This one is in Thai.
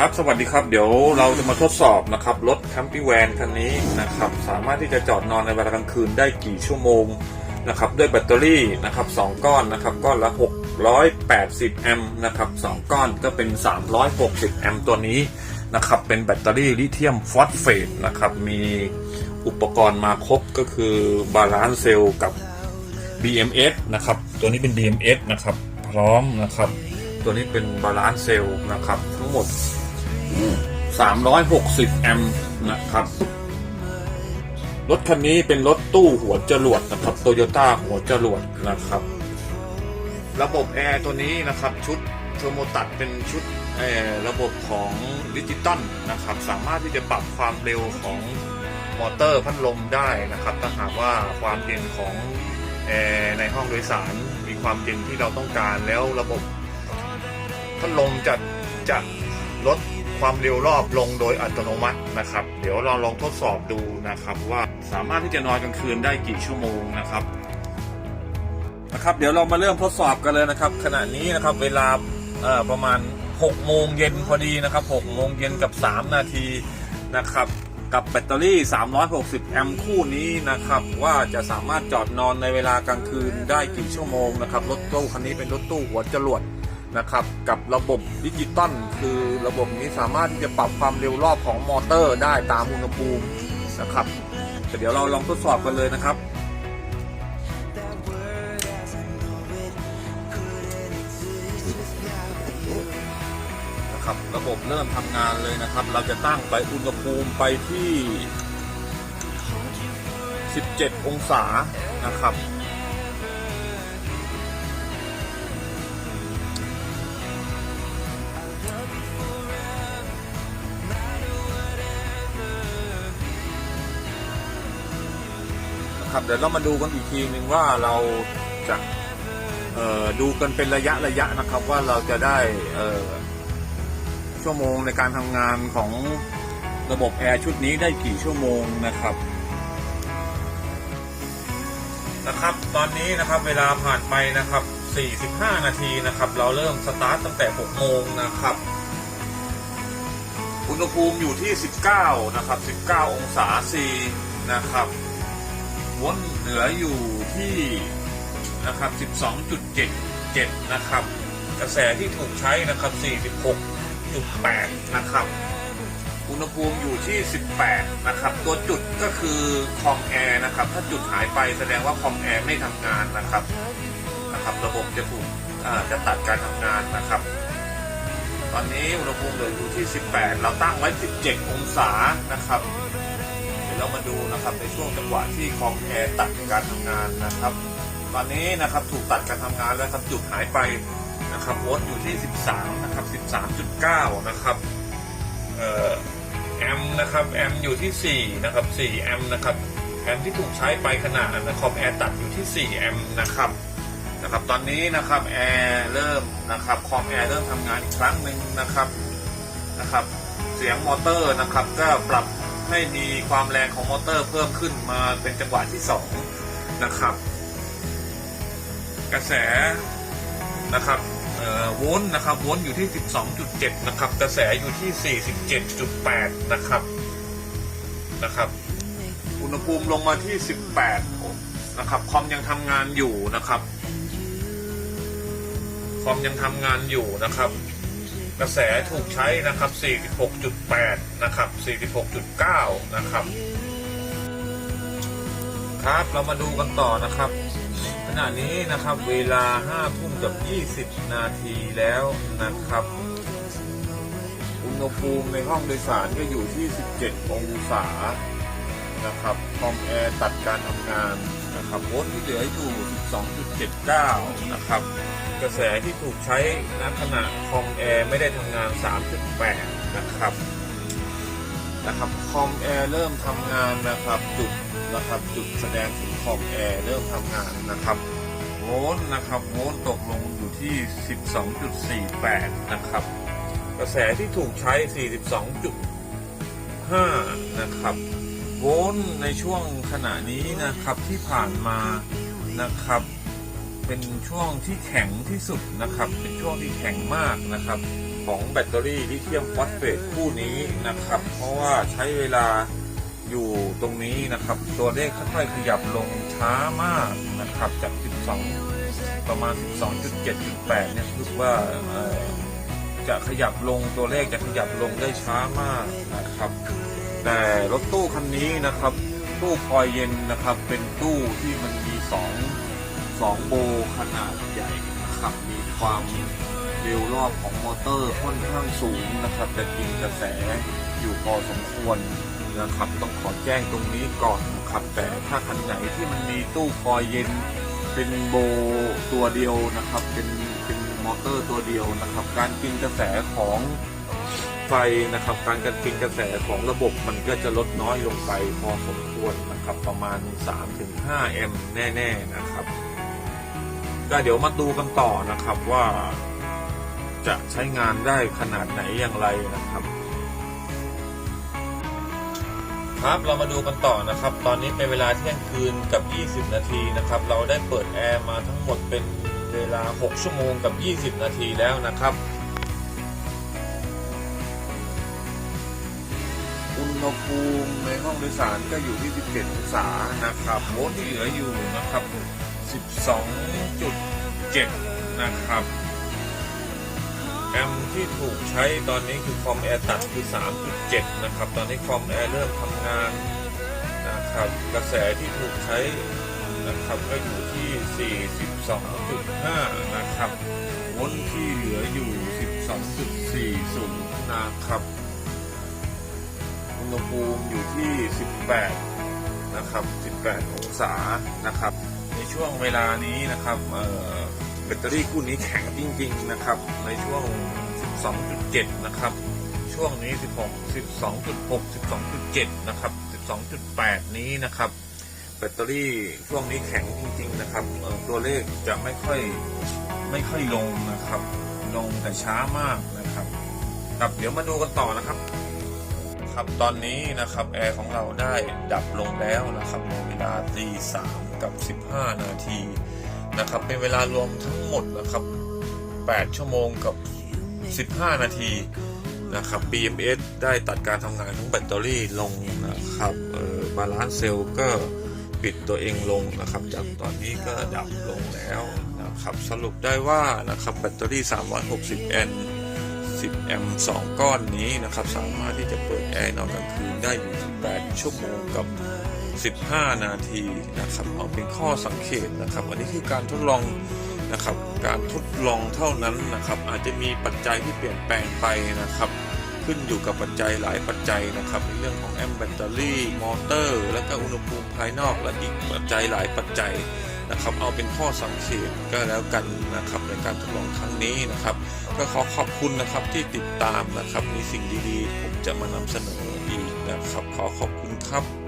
ครับสวัสดีครับเดี๋ยวเราจะมาทดสอบนะครับรถแคมปิ้แวนคันนี้นะครับสามารถที่จะจอดนอนในเวลากลางคืนได้กี่ชั่วโมงนะครับด้วยแบตเตอรี่นะครับสองก้อนนะครับก้อนละ 680 แอมป์นะครับสองก้อนก็เป็น 360 แอมป์ตัวนี้นะครับเป็นแบตเตอรี่ลิเธียมฟอสเฟตนะครับมีอุปกรณ์มาครบก็คือบาลานซ์เซลล์กับ BMS นะครับตัวนี้เป็น BMS นะครับพร้อมนะครับตัวนี้เป็นบาลานซ์เซลล์นะครับทั้งหมด 360 แอมป์นะครับ รถคันนี้เป็นรถตู้หัวจรวดนะครับโตโยต้าหัวจรวดนะครับ ระบบแอร์ตัวนี้นะครับ ชุดเทอร์โมตัดเป็นชุดเอ่อระบบของดิจิตอลนะครับ สามารถที่จะปรับความเร็วของมอเตอร์พัดลมได้นะครับ ถ้าหากว่าความเย็นของแอร์ในห้องโดยสารมีความเย็นที่เราต้องการแล้วระบบพัดลมจะจะลด ความเร็วรอบลงโดยอัตโนมัตินะครับ เดี๋ยวเราลองทดสอบดูนะครับว่าสามารถที่จะนอนกลางคืนได้กี่ชั่วโมงนะครับนะครับ เดี๋ยวเรามาเริ่มทดสอบกันเลยนะครับ ขณะนี้นะครับเวลาประมาณ6โมงเย็นพอดีนะครับ6โมงเย็นกับ 3 นาทีนะครับกับแบตเตอรี่ 360 แอมป์คู่นี้นะครับ ว่าจะสามารถจอดนอนในเวลากลางคืนได้กี่ชั่วโมงนะครับ รถตู้คันนี้เป็นรถตู้หัวจรวด นะครับกับระบบดิจิตอลคือระบบนี้สามารถที่จะปรับความเร็วรอบของมอเตอร์ได้ตามอุณหภูมินะครับแต่เดี๋ยวเราลองทดสอบกันเลยนะครับนะครับระบบเริ่มทำงานเลยนะครับ เราจะตั้งไปอุณหภูมิไปที่ 17 องศานะครับ นะครับ เดี๋ยวเรามาดูกันอีกทีหนึ่งว่าเราจะดูกันเป็นระยะระยะนะครับ ว่าเราจะได้ชั่วโมงในการทำงานของระบบแอร์ชุดนี้ได้กี่ชั่วโมงนะครับนะครับ ตอนนี้นะครับเวลาผ่านไปนะครับ 45 นาทีนะครับ เราเริ่มสตาร์ทตั้งแต่ 6 โมงนะครับ อุณหภูมิอยู่ที่ 19 นะครับ 19 องศาซีนะครับ วนเหลืออยู่ที่นะครับ 12.77 นะครับ กระแสที่ถูกใช้นะครับ 46.8 นะครับ อุณหภูมิอยู่ที่ 18 นะครับ ตัวจุดก็คือคอมแอร์นะครับ ถ้าจุดหายไปแสดงว่าคอมแอร์ไม่ทำงานนะครับ นะครับ ระบบจะถูกอ่าจะตัดการทำงานนะครับ ตอนนี้อุณหภูมิเหลืออยู่ที่ 18 เราตั้งไว้ 17 องศานะครับ เดี๋ยวเรามาดูนะครับในช่วงจังหวะที่คอมแอร์ตัดการทำงานนะครับ ตอนนี้นะครับถูกตัดการทำงานแล้วครับจุดหายไปนะครับโวลต์อยู่ที่ 13นะครับ13.9นะครับเอ่อแอมนะครับแอมอยู่ที่4นะครับ4แอมนะครับแอมที่ถูกใช้ไปขนาดคอมแอร์ตัดอยู่ที่4แอมนะครับนะครับตอนนี้นะครับแอร์เริ่มนะครับคอมแอร์เริ่มทำงานอีกครั้งหนึ่งนะครับนะครับ เสียงมอเตอร์นะครับก็ปรับ ให้มีความแรงของมอเตอร์เพิ่มขึ้นมาเป็นจังหวะที่ 2 นะครับ กระแสนะครับโวลต์นะครับโวลต์อยู่ที่ 12.7 นะครับ กระแสอยู่ที่ 47.8 นะครับนะครับอุณหภูมิลงมาที่ 18 นะครับคอมยังทำงานอยู่นะครับคอมยังทำงานอยู่นะครับ กระแสถูกใช้นะครับ 46.8 นะครับ 46.9 นะครับ ครับเรามาดูกันต่อนะครับ ขณะนี้นะครับเวลา5ทุ่มกับ 20 นาทีแล้วนะครับ อุณหภูมิในห้องโดยสารก็อยู่ที่ 17 องศานะครับคอมแอร์ตัดการทำงาน นะครับโวลต์ที่เหลืออยู่ 12.79 นะครับ กระแสที่ถูกใช้ณขณะคอมแอร์ไม่ได้ทำงาน 3.8 นะครับนะครับคอมแอร์เริ่มทำงานนะครับจุดนะครับจุดแสดงถึงคอมแอร์เริ่มทำงานนะครับโวลต์นะครับโวลต์ตกลงอยู่ที่ 12.48 นะครับ กระแสที่ถูกใช้ 42.5 นะครับ โวลต์ในช่วงขณะนี้นะครับที่ผ่านมานะครับ เป็นช่วงที่แข็งที่สุดนะครับ เป็นช่วงที่แข็งมากนะครับ ของแบตเตอรี่ลิเธียมฟอสเฟตคู่นี้นะครับ เพราะว่าใช้เวลาอยู่ตรงนี้นะครับ ตัวเลขค่อยๆขยับลงช้ามากนะครับ จาก 12 ประมาณ 12.7.8 เนี่ยรู้ว่าจะขยับลงตัวเลขจะขยับลงได้ช้ามากนะครับ แต่รถตู้คันนี้นะครับ ตู้คอยเย็นนะครับ เป็นตู้ที่มันมีสองสองโบขนาดใหญ่นะครับ มีความเร็วรอบของมอเตอร์ค่อนข้างสูงนะครับจะกินกระแสอยู่พอสมควรนะครับต้องขอแจ้งตรงนี้ก่อนนะครับแต่ถ้าคันไหนที่มันมีตู้คอยเย็นเป็นโบตัวเดียวนะครับ เป็นเป็นมอเตอร์ตัวเดียวนะครับ การกินกระแสของ ไฟนะครับ การกินกระแสของระบบมันก็จะลดน้อยลงไปพอสมควรนะครับ ประมาณ 3-5แอมป์แน่ ๆ นะครับก็เดี๋ยวมาดูกันต่อนะครับว่าจะใช้งานได้ขนาดไหนอย่างไรนะครับ ครับเรามาดูกันต่อนะครับ ตอนนี้เป็นเวลาเที่ยงคืนกับ 20 นาทีนะครับ เราได้เปิดแอร์มาทั้งหมดเป็นเวลา 6 ชั่วโมงกับ 20 นาทีแล้วนะครับ ณหภูมิในห้องโดยสารก็อยู่ที่ 17องศานะครับโวลต์ที่เหลืออยู่นะครับ 12.7 นะครับ แอมป์ที่ถูกใช้ตอนนี้คือคอมแอร์ตัดคือ 3.7 นะครับ ตอนนี้คอมแอร์เริ่มทำงานนะครับกระแสที่ถูกใช้นะครับก็อยู่ที่ 42.5 นะครับโวลต์ที่เหลืออยู่ 12.40 นะครับ อุณหภูมิอยู่ที่ 18 นะครับ 18 องศานะครับ ในช่วงเวลานี้นะครับแบตเตอรี่คู่นี้แข็งจริง ๆ นะครับ ในช่วง 12.7 นะครับ ช่วงนี้ 16 12.6 12.7 นะครับ 12.8 นี้นะครับแบตเตอรี่ช่วงนี้แข็งจริง ๆ นะครับ ตัวเลขจะไม่ค่อยไม่ค่อยลงนะครับ ลงแต่ช้ามากนะครับครับเดี๋ยวมาดูกันต่อนะครับ ครับ ตอนนี้นะครับแอร์ของเราได้ดับลงแล้วนะครับในเวลาตีสามกับ15นาทีนะครับ เป็นเวลารวมทั้งหมดนะครับ8ชั่วโมงกับ15นาทีนะครับ BMS ได้ตัดการทำงานของแบตเตอรี่ลงนะครับเออบาลานซ์เซลล์ก็ปิดตัวเองลงนะครับ จากตอนนี้ก็ดับลงแล้วนะครับ สรุปได้ว่านะครับแบตเตอรี่ 360 แอมป์ 10 แอมป์ 2 ก้อนนี้นะครับ สามารถที่จะเปิดแอร์นอนกลางคืนได้อยู่ที่8ชั่วโมงกับ 15 นาทีนะครับเอาเป็นข้อสังเกตนะครับ อันนี้คือการทดลองนะครับ การทดลองเท่านั้นนะครับ อาจจะมีปัจจัยที่เปลี่ยนแปลงไปนะครับ ขึ้นอยู่กับปัจจัยหลายปัจจัยนะครับ ในเรื่องของแอมป์แบตเตอรี่ มอเตอร์ และก็อุณหภูมิภายนอก และอีกปัจจัยหลายปัจจัย นะครับ เอาเป็นข้อสังเกตก็แล้วกันนะครับในการทดลองครั้งนี้นะครับ ก็ขอขอบคุณนะครับที่ติดตามนะครับมีสิ่งดีๆ ผมจะมานำเสนออีกนะครับ ขอขอบคุณครับ